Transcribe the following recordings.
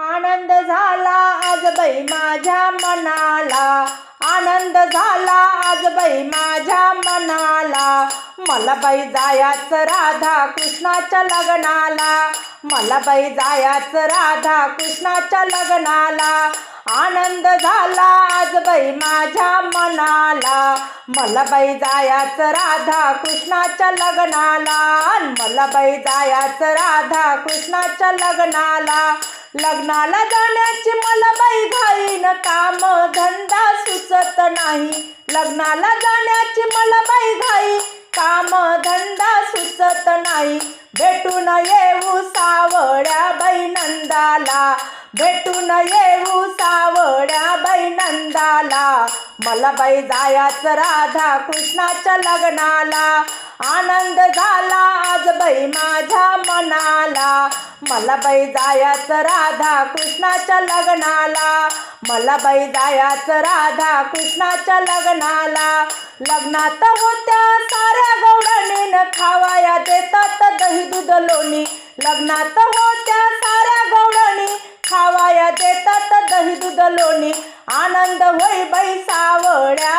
आनंद झाला आज बाई माझ्या मनाला. आनंद झाला आज बाई माझ्या मनाला. मला बाई जायाच राधा कृष्णाच्या लग्नाला. मला बाई जायाच राधा कृष्णाच्या लग्नाला. आनंद झाला आज बाई माझ्या मनाला. मला बाई जायाच राधा कृष्णाच्या लग्नाला. मला बाई जायाच राधा कृष्णाच्या लग्नाला. लग्नाला जाण्याची मला बाई घाईन काम धंदा सुचत नाही. लग्नाला जाण्याची मला बाई घाई काम धंदा सुचत नाही. भेटून येऊ सावड्या बाई नंदाला भेटून येऊ सावड्या बाई नंदाला. मला बाई जायाच राधा कृष्णाच्या लग्नाला आनंद झाला. आज बाई माझ्या मनाला. मला बाई जायाचं राधा कृष्णाच्या लग्नाला. मला बाई जायाचं राधा कृष्णाच्या लग्नाला. लग्नात होत्या साऱ्या गौडणीनं खावाया देतात दही दूध लोणी. लग्नात होत्या साऱ्या गौडणी खावाया देतात दही दूध लोणी. आनंद होई बाई सावड्या.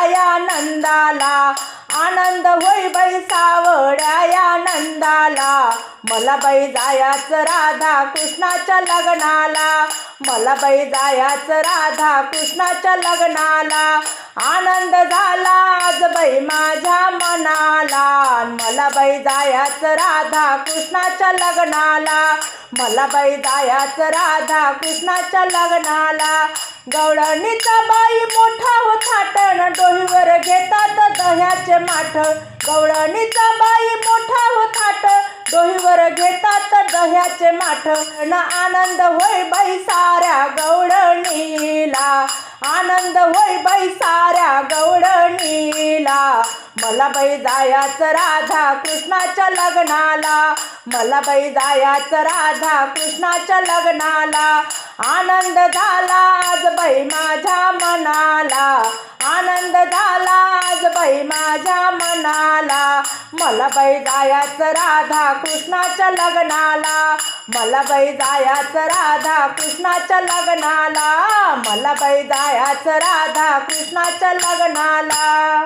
नंदाला आनंद होई बाई सावड्या या नंदाला. मला बाई जायाच राधा कृष्णाच्या लग्नाला. मला बाई जायाच राधा कृष्णाच्या लग्नाला. आनंद झाला आज बाई माझ्या मनाला. मला बाई जायाच राधा कृष्णाच्या लग्नाला. मला बाई जायाच राधा कृष्णाच्या लग्नाला. गवळणीचा बाई मोठा हो डोहीवर घेतात दह्याचे माठ. गवळणीचा बाई मोठा होताट डोहीवर घेतात दह्याचे माठ. न आनंद होय बाई साऱ्या गवळणीला. आनंद होय बाई साऱ्या गवळणीला. मला बाई जायाचं राधा कृष्णाच्या लग्नाला. मला बाई जायाचं राधा कृष्णाच्या लग्नाला. आनंद झाला आज बाई माझ्या मनाला. आनंद झाला. आज बाई माझ्या मनाला. मला बाई जायाच राधा कृष्णाच्या लग्नाला. मला बाई जायाच राधा कृष्णाच्या लग्नाला. मला बाई जायाच राधा कृष्णाच्या लग्नाला.